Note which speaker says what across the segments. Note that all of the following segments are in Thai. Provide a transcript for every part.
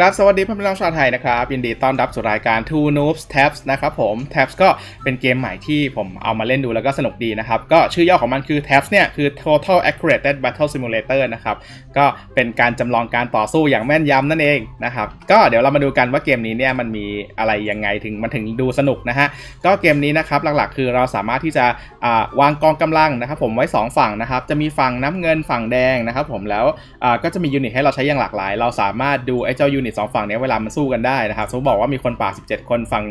Speaker 1: ครับสวัสดีเพื่อนพี่น้องชาวไทยนะครับยินดีต้อนรับสู่รายการ Two Noobs Tabs นะครับผม Tabs ก็เป็นเกมใหม่ที่ผมเอามาเล่นดูแล้วก็สนุกดีนะครับ ก็ชื่อย่อของมันคือ Tabs เนี่ยคือ Total Accurate Battle Simulator นะครับ ก็เป็นการจำลองการต่อสู้อย่างแม่นยำนั่นเองนะครับ ก็เดี๋ยวเรามาดูกันว่าเกมนี้เนี่ยมันมีอะไรยังไงถึงมันถึงดูสนุกนะฮะ ก็เกมนี้นะครับหลักๆ คือเราสามารถที่จะวางกองกำลังนะครับผมไว้ 2 ฝั่งนะครับ จะมีฝั่งน้ำเงินฝั่งแดงนะครับผมแล้วก็จะมียูนิตให้เราใช้อย่างหลากหลาย เราสามารถดูไอ้เจ้ายูนิตสองฝั่งเนี้ยเวลามันสู้กันได้นะครับสมมติบอกว่ามีคนป่า 17 คนฝั่ง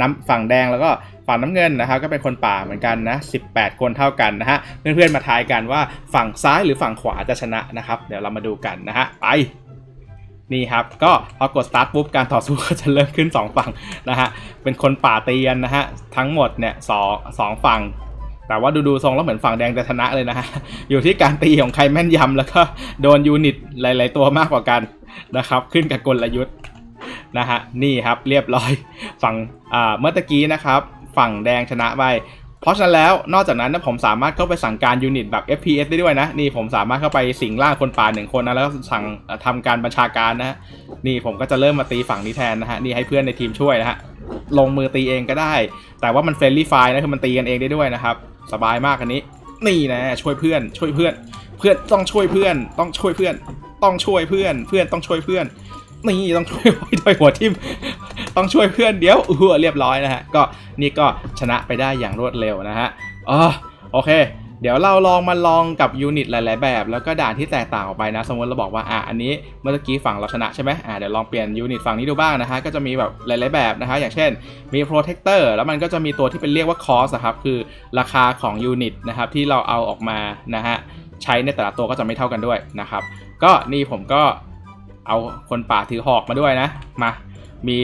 Speaker 1: น้ำฝั่งแดงแล้วก็ฝั่งน้ำเงินนะครับก็เป็นคนป่าเหมือนกันนะ18 คนเท่ากันนะฮะเพื่อนๆมาทายกันว่าฝั่งซ้ายหรือฝั่งขวาจะชนะนะครับ เดี๋ยวเรามาดูกันนะฮะไปนี่ครับก็พอกด start ปุ๊บการต่อสู้ก็จะเริ่มขึ้น 2 ฝั่งนะฮะเป็นคนป่าเตีกันนะฮะทั้งหมดเนี่ยสองสองฝั่งแต่ว่าดูดูๆทรงแล้วเหมือนฝั่งแดงจะชนะเลยนะฮะ อยู่ที่การตีของใครแม่นยำแล้วก็โดนยูนิตหลาย ๆ ตัวมากกว่ากัน นะครับ ขึ้นกับกลยุทธ์นะฮะนี่ครับเรียบร้อยฝั่งอ่าเมื่อตะกี้นะครับ ฝั่งแดงชนะไปเพราะฉะนั้นแล้วนอกจากนั้นนะผมสามารถเข้าไปสั่งการยูนิตแบบ FPS ได้ด้วยนะ นี่ผมสามารถเข้าไปสิงร่างคนป่าหนึ่งคนนะแล้วสั่งเอ่อทำการบัญชาการนะฮะนี่ผมก็จะเริ่มมาตีฝั่งนี้แทนนะฮะนี่ให้เพื่อนในทีมช่วยนะฮะลงมือตีเองก็ได้ แต่ว่ามันเฟรนลี่ไฟนะคือมันตีกันเองได้ด้วยนะครับ สบายมากอันนี้ นี่นะช่วยเพื่อนช่วยเพื่อน เพื่อนต้องช่วยเพื่อนต้องช่วยเพื่อน ต้องช่วยเพื่อน เพื่อนต้องช่วยเพื่อนนี่ต้องช่วยด้วยหัวทิมต้องช่วยเพื่อนเดี๋ยวเออเรียบร้อยนะฮะก็นี่ก็ชนะไปได้อย่างรวดเร็วนะฮะอ๋อโอเค เดี๋ยวเราลองมาลองกับยูนิตหลาย ๆ แบบ แล้วก็ด่านที่แตกต่างออกไปนะ สมมติเราบอกว่าอะอันนี้เมื่อกี้ฝั่งเราชนะใช่ไหมอะเดี๋ยวลองเปลี่ยนยูนิตฝั่งนี้ดูบ้างนะฮะก็จะมีแบบหลาย ๆ แบบนะฮะอย่างเช่นมี protector แล้วมันก็จะมีตัวที่เป็นเรียกว่า cost อะครับคือราคาของยูนิตนะครับที่เราเอาออกมานะฮะใช้ในแต่ละตัวก็จะไม่เท่ากันด้วยนะครับ ก็นี่ผมก็เอาคนป่าถือหอกมาด้วยนะ มา มี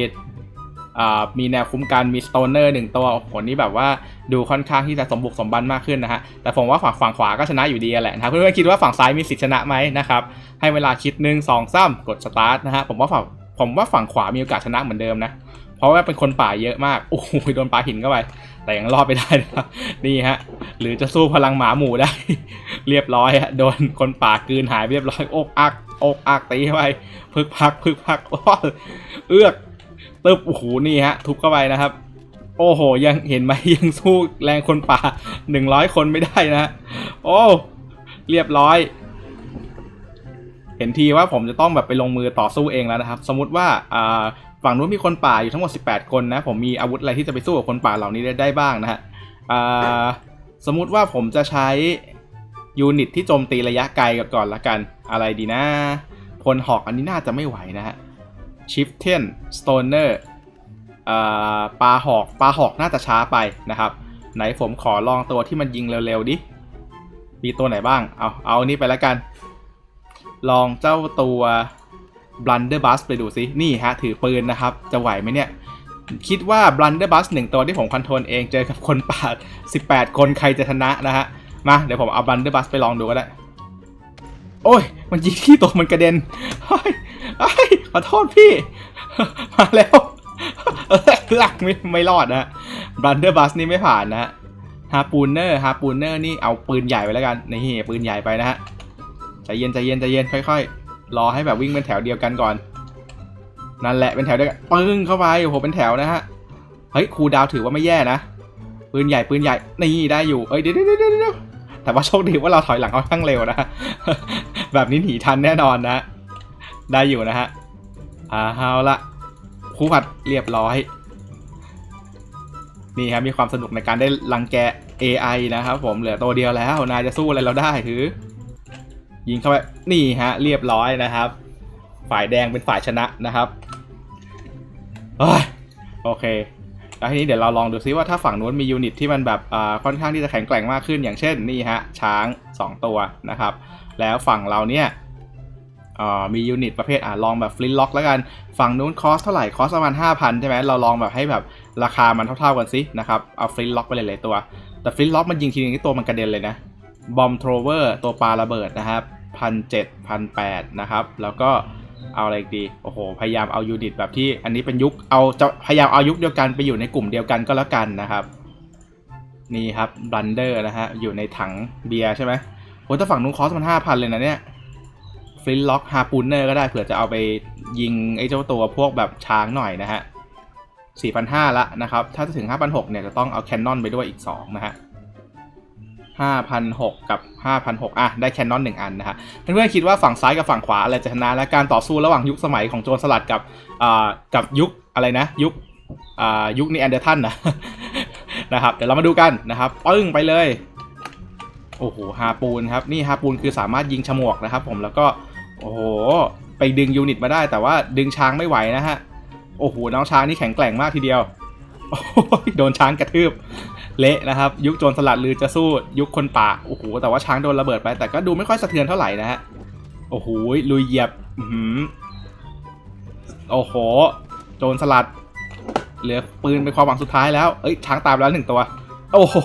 Speaker 1: มีแนวคุ้มกันมีสโตนเนอร์หนึ่งตัวโอ้โหนี่แบบว่าดูค่อนข้างที่จะสมบุกสมบันมากขึ้นนะฮะ แต่ผมว่าฝั่งฝั่งขวาก็ชนะอยู่ดีแหละนะเพื่อนๆคิดว่าฝั่งซ้ายมีสิทธิ์ชนะไหมนะครับ ให้เวลาคิดหนึ่งสองสามกดสตาร์ทนะฮะ ผมว่าฝั่งผมว่าฝั่งขวามีโอกาสชนะเหมือนเดิมนะ เพราะว่าเป็นคนป่าเยอะมาก โอ้โหโดนปลาหินเข้าไป แต่ยังรอดไปได้นะครับนี่ฮะ หรือจะสู้พลังหมาหมู่ได้ เรียบร้อยฮะ โดนคนป่ากืนหายเรียบร้อย อกอัก อกอักตีเข้าไป พึกพัก พึกพักโอ้ยเอื้อกตึบโอ้โห นี่ฮะ ทุบเข้าไปนะครับ โอ้โห ยังเห็นไหมยังสู้แรงคนป่าหนึ่งร้อยคนไม่ได้นะ โอ้ เรียบร้อย เห็นทีว่าผมจะต้องแบบไปลงมือต่อสู้เองแล้วนะครับ สมมติว่าอ่า ฝั่งนู้นมีคนป่าอยู่ทั้งหมด 18 คนนะ ผมมีอาวุธอะไรที่จะไปสู้กับคนป่าเหล่านี้ได้ได้บ้างนะฮะสมมุติว่าผมจะใช้ยูนิตที่โจมตีระยะไกลก่อนละกัน อะไรดีนะ พลหอกอันนี้น่าจะไม่ไหวนะฮะชิฟเทนสโตนเนอร์ปลาหอกปลาหอกน่าจะช้าไปนะครับ ไหนผมขอลองตัวที่มันยิงเร็วๆดิ มีตัวไหนบ้าง เอาเอาอันนี้ไปล้วกัน ลองเจ้าตัว Blunderbuss ไปดูซิ นี่ฮะ ถือปืนนะครับ จะไหวไหมเนี่ย คิดว่า Blunderbuss หนึ่งตัวที่ผมคอนโทรลเองเจอกับคนป่า18 คนใครจะชนะนะฮะ มา เดี๋ยวผมเอา Blunderbuss ไปลองดูก็ได้ โอ้ย มันยิงที่ตัวมันกระเด็นเฮ้ยขอโทษพี่ มาแล้วหลักไม่ไม่รอดนะฮะ Blunderbuss นี่ไม่ผ่านนะฮาปูเนอร์ฮาปูเนอร์นี่เอาปืนใหญ่ไปแล้วกัน นี่ปืนใหญ่ไปนะฮะใจเย็นใจเย็นใจเย็นค่อยๆ รอให้แบบวิ่งเป็นแถวเดียวกันก่อน นั่นแหละเป็นแถวเดียวกันปึ้งเข้าไปโอ้โหเป็นแถวนะฮะเฮ้ยครูดาวถือว่าไม่แย่นะปืนใหญ่ปืนใหญ่นี่ได้อยู่เอ้ยเดี๋ยวเดี๋ยวเดี๋ยวเดี๋ยวแต่ว่าโชคดีว่าเราถอยหลังค่อนข้างเร็วนะแบบนี้หนีทันแน่นอนนะ ได้อยู่นะฮะอ่าเอาละครูผัดเรียบร้อยนี่ครับมีความสนุกในการได้รังแก AI นะครับผมเหลือตัวเดียวแล้วนายจะสู้อะไรเราได้ถือ ยิงเข้าไปนี่ฮะ เรียบร้อยนะครับ ฝ่ายแดงเป็นฝ่ายชนะนะครับเฮ้ยโอเคแล้วทีนี้เดี๋ยวเราลองดูซิว่าถ้าฝั่งนู้นมียูนิตที่มันแบบค่อนข้างที่จะแข็งแกร่งมากขึ้น อย่างเช่นนี่ฮะช้าง 2 ตัวนะครับ แล้วฝั่งเราเนี่ยมียูนิตประเภทอ่าลองแบบฟลินล็อกแล้วกัน ฝั่งนู้นคอสเท่าไหร่คอสประมาณ 5,000 ใช่ไหมเราลองแบบให้แบบราคามันเท่าๆกันสินะครับเอาฟลินล็อกไปหลายๆตัว แต่ฟลินล็อกมันยิงทีนึงที่ตัวมันกระเด็นเลยนะบอมโทรเวอร์ตัวปลาระเบิดนะครับ พันเจ็ดพันแปดนะครับ แล้วก็เอาอะไรดี โอ้โห พยายามเอายูนิตแบบที่อันนี้เป็นยุค เอาจะพยายามเอายุคเดียวกันไปอยู่ในกลุ่มเดียวกันก็แล้วกันนะครับ นี่ครับบันเดอร์นะฮะ อยู่ในถังเบียร์ใช่ไหมโอ้แต่ฝั่งนู้นคอสมันห้าพันเลยนะเนี่ยฟลินล็อกฮาปูเนอร์ก็ได้เผื่อจะเอาไปยิงไอ้เจ้าตัวพวกแบบช้างหน่อยนะฮะ4,500ละนะครับ ถ้าจะถึง 5,600เนี่ยจะต้องเอาแคนนอนไปด้วยอีก 2 นะฮะ 5,600กับ5,600อะ ได้แคนนอน1อันนะฮะเพื่อนๆคิดว่าฝั่งซ้ายกับฝั่งขวาอะไรจะชนะ และการต่อสู้ระหว่างยุคสมัยของโจรสลัดกับอ่ากับยุคอะไรนะ ยุคอ่ายุคนีแอนเดอร์ทันนะนะครับ เดี๋ยวเรามาดูกันนะครับปึ้งไปเลย โอ้โหฮาปูนครับ นี่ฮาปูนคือสามารถยิงฉมวกนะครับผม แล้วก็ โอ้โห ไปดึงยูนิตมาได้ แต่ว่าดึงช้างไม่ไหวนะฮะ โอ้โห น้องช้างนี่แข็งแกร่งมากทีเดียวโโดนช้างกระทืบ เละนะครับ ยุคโจรสลัดลือจะสู้ยุคคนป่าโอ้โหแต่ว่าช้างโดนระเบิดไป แต่ก็ดูไม่ค่อยสะเทือนเท่าไหร่นะฮะโอ้โหลุยเหยียบอื้อหือโอ้โห โจรสลัด เหลือปืนเป็นความหวังสุดท้ายแล้วเอ้ยช้างตายแล้วหนึ่งตัว โอ้โห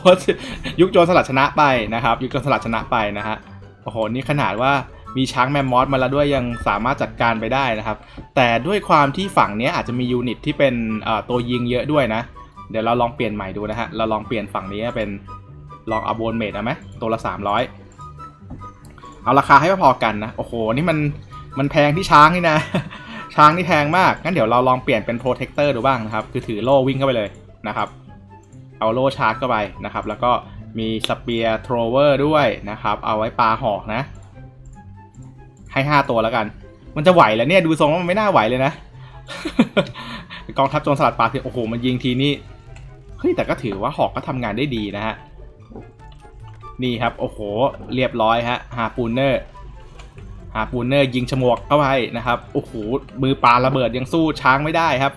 Speaker 1: ยุคโจรสลัดชนะไปนะครับ ยุคโจรสลัดชนะไปนะฮะโอ้โหนี่ขนาดว่ามีช้างแมมมอสมาแล้วด้วยยังสามารถจัดการไปได้นะครับ แต่ด้วยความที่ฝั่งนี้อาจจะมียูนิตที่เป็นตัวยิงเยอะด้วยนะ เดี๋ยวเราลองเปลี่ยนใหม่ดูนะฮะ เราลองเปลี่ยนฝั่งนี้เป็นลองเอาโบนเมดเอาไหมตัวละ 300 เอาราคาให้พอๆกันนะ โอ้โห นี่มันมันแพงที่ช้างนี่นะ ช้างนี่แพงมาก งั้นเดี๋ยวเราลองเปลี่ยนเป็นโปรเทคเตอร์ดูบ้างนะครับ คือถือโล่วิ่งเข้าไปเลยนะครับ เอาโล่ชาร์จเข้าไปนะครับ แล้วก็มีสเปียร์ทรเวอร์ด้วยนะครับ เอาไว้ปลาหอกนะ ให้ 5 ตัวแล้วกัน มันจะไหวแล้วเนี่ย ดูทรงว่ามันไม่น่าไหวเลยนะ กองทัพโจรสลัดปลาคือโอ้โห มันยิงทีนี่ เฮ้ยแต่ก็ถือว่าหอกก็ทำงานได้ดีนะฮะ นี่ครับ โอ้โห เรียบร้อยฮะฮาปูนเนอร์ฮาปูนเนอร์ยิงฉมวกเข้าไปนะครับ โอ้โห มือปลาระเบิดยังสู้ช้างไม่ได้ครับ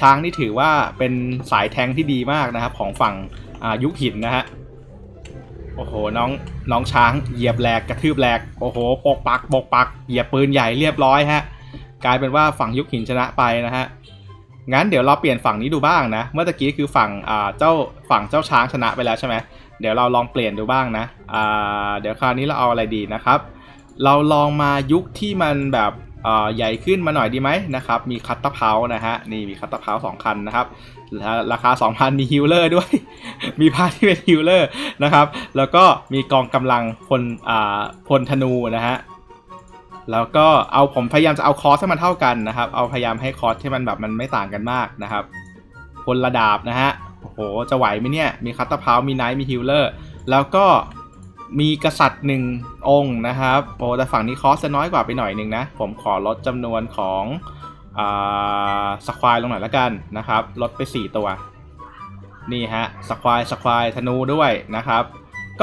Speaker 1: ช้างนี่ถือว่าเป็นสายแทงที่ดีมากนะครับ ของฝั่งยุคหินนะฮะ โอ้โห น้องน้องช้างเหยียบแหลกกระทืบแหลก โอ้โห ปกปักปกปัก เหยียบปืนใหญ่เรียบร้อยฮะ กลายเป็นว่าฝั่งยุคหินชนะไปนะฮะ งั้นเดี๋ยวเราเปลี่ยนฝั่งนี้ดูบ้างนะ เมื่อตะกี้คือฝั่งอ่าเจ้าฝั่งเจ้าช้างชนะไปแล้วใช่ไหมเดี๋ยวเราลองเปลี่ยนดูบ้างนะอ่าเดี๋ยวคราวนี้เราเอาอะไรดีนะครับ เราลองมายุคที่มันแบบอ่อใหญ่ขึ้นมาหน่อยดีไหมนะครับ มีคัตเตอร์เพานะฮะนี่มีคัตเตอร์เพาสองคันนะครับราคา 2,000 มีฮิลเลอร์ด้วย มีพาที่เป็นฮิลเลอร์นะครับ แล้วก็มีกองกำลังพลอ่าพลธนูนะฮะ แล้วก็เอาผมพยายามจะเอาคอร์สให้มันเท่ากันนะครับ เอาพยายามให้คอร์สที่มันแบบมันไม่ต่างกันมากนะครับพลระดาบนะฮะโอ้โหจะไหวไหมเนี่ยมีคัตเตอร์เพามีไนท์มีฮิลเลอร์แล้วก็มีกษัตริย์หนึ่งองค์นะครับโอ้แต่ฝั่งนี้คอสจะน้อยกว่าไปหน่อยหนึงนะ ผมขอลดจำนวนของสควายลงหน่อยละกันนะครับ ลดไป 4 ตัว นี่ฮะสควายสควายธนูด้วยนะครับ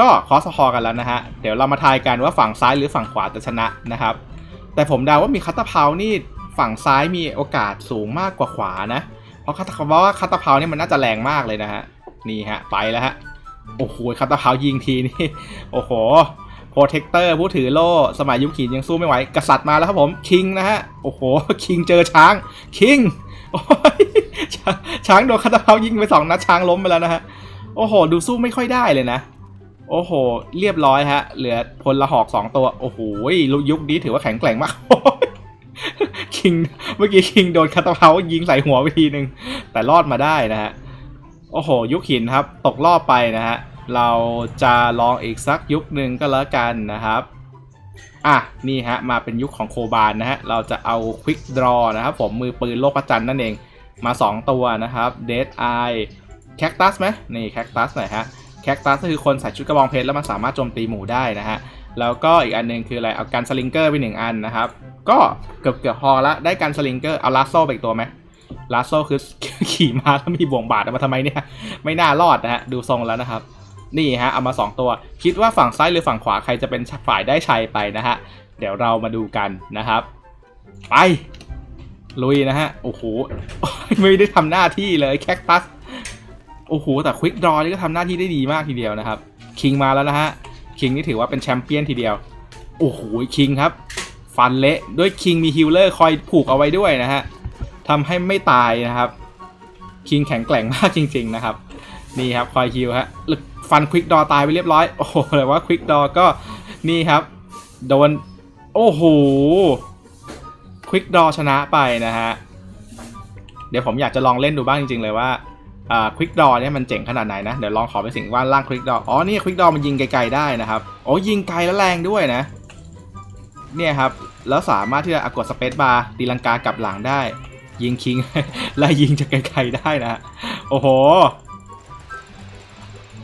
Speaker 1: ก็คอสพอกันแล้วนะฮะ เดี๋ยวเรามาทายกันว่าฝั่งซ้ายหรือฝั่งขวาจะชนะนะครับ แต่ผมเดาว่ามีคัตเตอร์เพานี่ฝั่งซ้ายมีโอกาสสูงมากกว่าขวานะ เพราะคัตเพราะว่าคัตเตอร์เพานี่มันน่าจะแรงมากเลยนะฮะ นี่ฮะ ไปแล้วฮะ โอ้โหคัตเตอร์เพายิงทีนี่ โอ้โห โปรเทคเตอร์ผู้ถือโล่ สมัยยุคหินยังสู้ไม่ไหว กษัตริย์มาแล้วครับผม คิงนะฮะ โอ้โห คิงเจอช้าง คิง โอ้ย ช้างโดนคัตเตอร์เพายิงไปสองนัดช้างล้มไปแล้วนะฮะ โอ้โห ดูสู้ไม่ค่อยได้เลยนะ โอ้โห เรียบร้อยฮะ เหลือพลละหอกสองตัว โอ้โหยุคนี้ถือว่าแข็งแกร่งมาก คิง เมื่อกี้คิงโดนคัตเตอร์เพายิงใส่หัวไปทีนึงแต่รอดมาได้นะฮะ โอ้โห ยุคหินครับ ตกรอบไปนะฮะ เราจะลองอีกสักยุคหนึ่งก็แล้วกันนะครับ อะ นี่ฮะ มาเป็นยุคของโคบานนะฮะ เราจะเอาควิกดรอนะครับผมมือปืนโลกประจันนั่นเอง มา 2 ตัวนะครับ Dead Eye Cactus ไหมนี่ Cactus หน่อยฮะ Cactus ก็คือคนใส่ชุดกระบองเพชรแล้วมันสามารถโจมตีหมูได้นะฮะ แล้วก็อีกอันหนึงคืออะไร เอากันสลิงเกอร์ไปหนึ่งอันนะครับ ก็เกือบเกือบพอละ ได้กันสลิงเกอร์ เอาลาโซ่ไปอีกตัวไหมลาโซ่คือขี่ม้าแล้วมีบ่วงบาดเอามาทำไมเนี่ย ไม่น่ารอดนะฮะ ดูทรงแล้วนะครับ นี่ฮะ เอามา 2 ตัว คิดว่าฝั่งซ้ายหรือฝั่งขวาใครจะเป็นฝ่ายได้ชัยไปนะฮะ เดี๋ยวเรามาดูกันนะครับ ไป ลุยนะฮะ โอ้โห ไม่ได้ทำหน้าที่เลยแคคตัส โอ้โห แต่ควิกดรอนี่ก็ทำหน้าที่ได้ดีมากทีเดียวนะครับ คิงมาแล้วนะฮะ คิงนี่ถือว่าเป็นแชมเปี้ยนทีเดียว โอ้โห คิงครับ ฟันเละด้วยคิงมีฮิลเลอร์คอยผูกเอาไว้ด้วยนะฮะทำให้ไม่ตายนะครับ คิงแข็งแกร่งมากจริง ๆ นะครับ นี่ครับคอยฮิลฮะฟันควิกดอตายไปเรียบร้อย โอ้โหแต่ว่าควิกดอก็นี่ครับ โดน โอ้โห ควิกดอชนะไปนะฮะ เดี๋ยวผมอยากจะลองเล่นดูบ้างจริง ๆ เลยว่า อ่าควิกดอเนี่ยมันเจ๋งขนาดไหนนะ เดี๋ยวลองขอไปสิงว่าล่างควิกดออ๋อนี่ควิกดอมันยิงไกลๆได้นะครับโอ้ยิงไกลแล้วแรงด้วยนะ เนี่ยครับ แล้วสามารถที่จะกดสเปซบาร์ตีลังกากลับหลังได้ ยิงคิงไล่ยิงจากไกลๆได้นะ โอ้โห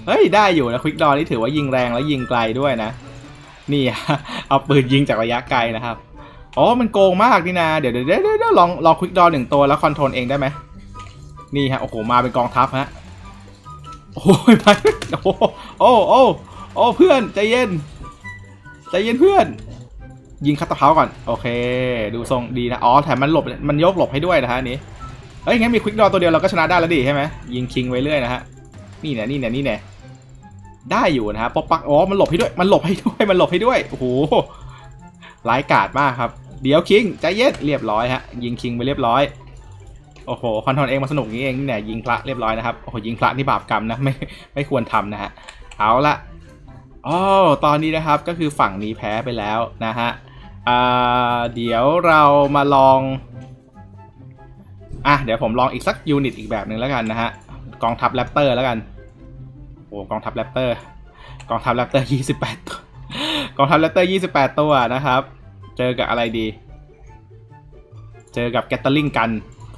Speaker 1: เฮ้ยได้อยู่นะควิกดอนี่ถือว่ายิงแรงและยิงไกลด้วยนะ นี่เอาปืนยิงจากระยะไกลนะครับอ๋อมันโกงมากนี่นะ เดี๋ยวเดี๋ยวเดี๋ยวลองลองควิกดอหนึ่งตัวแล้วคอนโทรลเองได้ไหม นี่ฮะโอ้โหมาเป็นกองทัพฮะโอ้ยไปโอ้โอ้โอ้โอ้เพื่อนใจเย็นใจเย็นเพื่อน ยิงคัตเตอร์เพาก่อนโอเค ดูทรงดีนะอ๋อแถมมันหลบมันยกหลบให้ด้วยนะฮะนี้เอ้ยงั้นมีควิกดอตัวเดียวเราก็ชนะได้แล้วดิใช่ไหมยิงคิงไว้เรื่อยนะฮะนี่เนี่ยนี่เนี่ยนี่เนี่ยได้อยู่นะฮะปอกปักอ๋อมันหลบให้ด้วยมันหลบให้ด้วยมันหลบให้ด้วยโอ้โหร้ายกาจมากครับ เดี๋ยวคิงใจเย็นเรียบร้อยฮะยิงคิงไปเรียบร้อย โอ้โหคอนโทรลเองมาสนุกนี้เองนี่เนี่ยยิงพระเรียบร้อยนะครับโอ้โหยิงพระนี่บาปกรรมนะไม่ไม่ควรทำนะฮะเอาละอ๋อตอนนี้นะครับก็คือฝั่งนี้แพ้ไปแล้วนะฮะอ่าเดี๋ยวเรามาลองอะเดี๋ยวผมลองอีกสักยูนิตอีกแบบหนึ่งแล้วกันนะฮะกองทัพแรปเตอร์แล้วกันโอ้กองทัพแรปเตอร์กองทัพแรปเตอร์ยี่สิบแปดตัวกองทัพแรปเตอร์ยี่สิบแปดตัวนะครับ เจอกับอะไรดี เจอกับแกตเตอร์ลิงกัน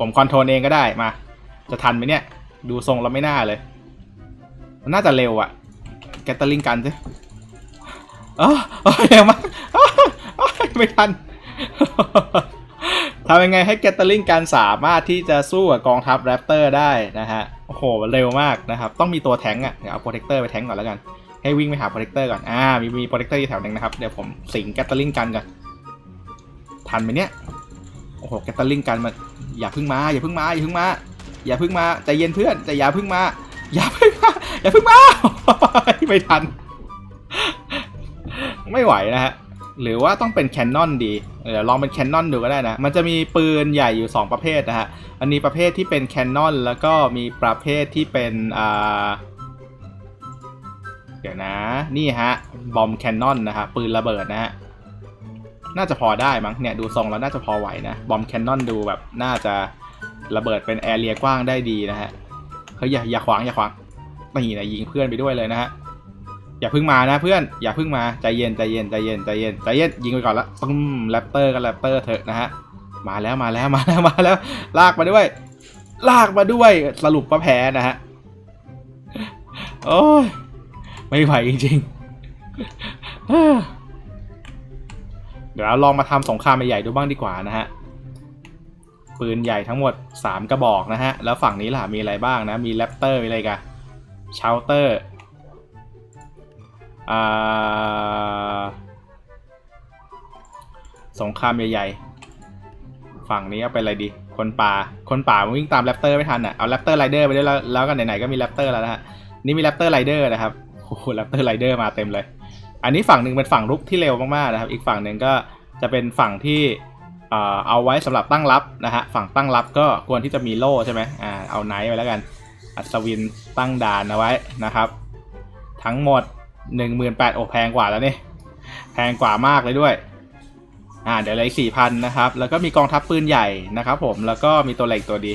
Speaker 1: ผมคอนโทรลเองก็ได้มา จะทันไหมเนี่ย ดูทรงแล้วไม่น่าเลย มันน่าจะเร็วอะแกตเตอร์ลิงกันสิอ๋อเร็วมากอ้าวอ้าวไม่ทันทำยังไงให้แกตเตอร์ลิงกันสามารถที่จะสู้กับกองทัพแรปเตอร์ได้นะฮะ โอ้โห เร็วมากนะครับ ต้องมีตัวแทงอะเดี๋ยวเอาโปรเทคเตอร์ไปแทงก่อนแล้วกัน ให้วิ่งไปหาโปรเทคเตอร์ก่อน อ่า มีมีโปรเทคเตอร์อยู่แถวหนึงนะครับ เดี๋ยวผมสิงแกตเตอร์ลิงกันก่อน ทันไหมเนี่ย โอ้โหแกตเตอร์ลิงกันมาอย่าพึ่งมา อย่าพึ่งมา อย่าพึ่งมา อย่าพึ่งมาใจเย็นเพื่อนใจอย่าพึ่งมา อย่าพึ่งมา อย่าพึ่งมา ไม่ทัน ไม่ไหวนะฮะ หรือว่าต้องเป็นแคนนอนดี เดี๋ยวลองเป็นแคนนอนดูก็ได้นะ มันจะมีปืนใหญ่อยู่ 2 ประเภทนะฮะ อันนี้ประเภทที่เป็นแคนนอนแล้วก็มีประเภทที่เป็นอ่าเดี๋ยวนะ นี่ฮะ บอมแคนนอนนะฮะ ปืนระเบิดนะฮะ น่าจะพอได้มั้งเนี่ยดูทรงแล้วน่าจะพอไหวนะบอมแคนนอนดูแบบน่าจะระเบิดเป็นแอเรียกว้างได้ดีนะฮะเฮ้ยอย่าอย่าขวางอย่าขวางนี่นะยิงเพื่อนไปด้วยเลยนะฮะอย่าพิ่งมานะเพื่อนอย่าพิ่งมาใจเย็นใจเย็นใจเย็นใจเย็นใจเย็นยิงไปก่อนละปึ้มแรปเตอร์กันแรปเตอร์เถอะนะฮะมาแล้วมาแล้วมาแล้วมาแล้ว ลากมาด้วย ลากมาด้วยสรุปว่าแพ้นะฮะโอ้ยไม่ไหวจริงๆ เดี๋ยวเราลองมาทำสงครามใหญ่ๆดูบ้างดีกว่านะฮะปืนใหญ่ทั้งหมด 3 กระบอกนะฮะ แล้วฝั่งนี้ล่ะมีอะไรบ้างนะ มีแรปเตอร์มีอะไรกันชาเตอร์สงครามใหญ่ๆ ฝั่งนี้เอาเป็นอะไรดี คนป่า คนป่ามันวิ่งตามแรปเตอร์ไม่ทันอะ เอาแรปเตอร์ไรเดอร์ไปด้วยแล้วแล้วกันไหนๆก็มีแรปเตอร์แล้วนะฮะ นี่มีแรปเตอร์ไรเดอร์นะครับ โอ้โหแรปเตอร์ไรเดอร์มาเต็มเลย อันนี้ฝั่งหนึ่งเป็นฝั่งรุกที่เร็วมากๆนะครับ อีกฝั่งหนึ่งก็จะเป็นฝั่งที่เอาไว้สำหรับตั้งรับนะฮะ ฝั่งตั้งรับก็ควรที่จะมีโล่ใช่ไหมอ่า เอาไนท์ไปแล้วกัน อัศวินตั้งด่านเอาไว้นะครับ ทั้งหมด 18,000โอ้แพงกว่าแล้วนี่ แพงกว่ามากเลยด้วย อ่า เดี๋ยวเลยสี่พันนะครับ แล้วก็มีกองทัพปืนใหญ่นะครับผม แล้วก็มีตัวเล็กตัวดี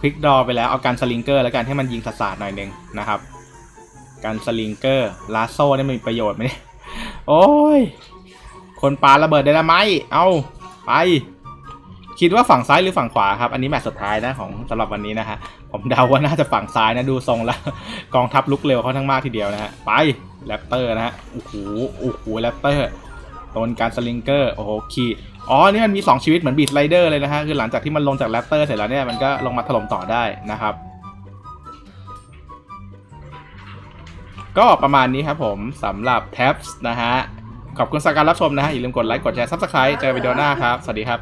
Speaker 1: ควิกดอไปแล้ว เอาการสลิงเกอร์แล้วกันให้มันยิงสาดๆหน่อยหนึงนะครับ การสลิงเกอร์ลาโซ่นี่มีประโยชน์ไหมเนี่ย โอ้ย คนปาระเบิดไดนาไหมเอาไป คิดว่าฝั่งซ้ายหรือฝั่งขวาครับ อันนี้แมตช์สุดท้ายนะของสำหรับวันนี้นะฮะ ผมเดาว่าน่าจะฝั่งซ้ายนะดูทรงแล้วกองทัพลุกเร็วเขาทั้งมากทีเดียวนะฮะ ไปแรปเตอร์นะฮะ โอ้โห โอ้โหแรปเตอร์โดนการสลิงเกอร์ โอ้โหขี่อ๋อ นี่มันมี 2 ชีวิตเหมือนบีทไรเดอร์เลยนะฮะ คือหลังจากที่มันลงจากแรปเตอร์เสร็จแล้วเนี่ย มันก็ลงมาถล่มต่อได้นะครับ ก็ประมาณนี้ครับผมสำหรับแท็บส์นะฮะ ขอบคุณสำหรับการรับชมนะฮะ อย่าลืมกดไลค์ กดแชร์ซับสไครต์เจอกันวิดีโอหน้าครับ สวัสดีครับ